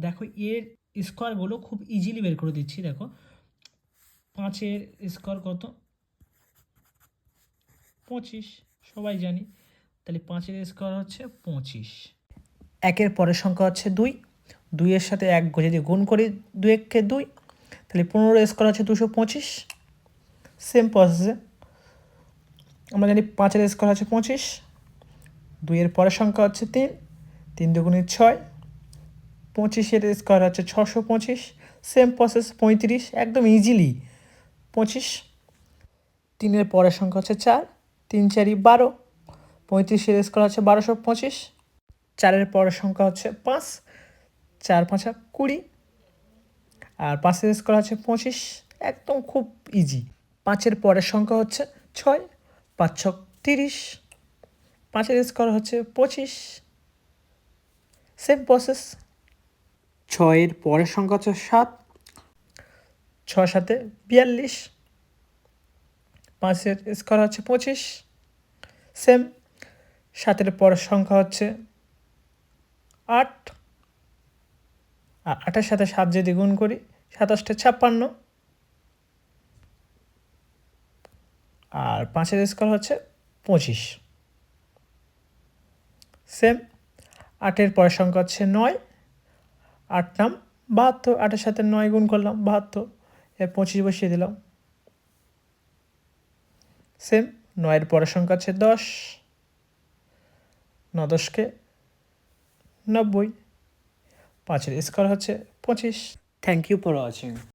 দেখো, এর স্কোয়ারগুলো খুব ইজিলি বের করে দিচ্ছি, দেখো। পাঁচের স্কোয়ার কত? পঁচিশ, সবাই জানি। তাহলে পাঁচের স্কোয়ার হচ্ছে পঁচিশ। একের পরের সংখ্যা হচ্ছে দুই। দুইয়ের সাথে এক যদি গুণ করি দুই এককে দুই, তাহলে পনেরো স্কোয়ার হচ্ছে দুশো পঁচিশ। সেম প্রসেসে আমরা জানি পাঁচের স্কোয়ার হচ্ছে পঁচিশ। দুইয়ের পরের সংখ্যা হচ্ছে তিন। তিন দুগুণের ছয়। পঁচিশের স্কোয়ার হচ্ছে ছশো পঁচিশ সেম প্রসেস পঁয়ত্রিশ, একদম ইজিলি পঁচিশ। তিনের পরের সংখ্যা হচ্ছে চার, তিন চারি বারো, পঁয়ত্রিশের স্কোয়ার হচ্ছে বারোশো পঁচিশ। চারের পরের সংখ্যা হচ্ছে পাঁচ, চার পাঁচা কুড়ি। আর পাঁচের স্কোয়ার হচ্ছে পঁচিশ, একদম খুব ইজি পাঁচের পরের সংখ্যা হচ্ছে ছয়, পাঁচ ছক তিরিশ। পাঁচের স্কোয়ার হচ্ছে পঁচিশ। সেম প্রসেস ছয়ের পরের সংখ্যা হচ্ছে সাত। ছ সাথে বিয়াল্লিশ। পাঁচের স্কোয়ার হচ্ছে পঁচিশ। সেম সাতের পরের সংখ্যা হচ্ছে আট। আর আটের সাথে সাত যদি গুণ করি, সাতাশটা ছাপ্পান্ন। আর পাঁচের স্কোয়ার হচ্ছে পঁচিশ। সেম আটের পরের সংখ্যা হচ্ছে নয়। আট নাম বাহাত্তর, আটের সাথে নয় গুণ করলাম, বাহাত্তর। এর পঁচিশ বসিয়ে দিলাম। সেম নয়ের পরের সংখ্যা হচ্ছে দশ। ন দশকে নব্বই। পাঁচের স্কোয়ার হচ্ছে পঁচিশ। Thank you for watching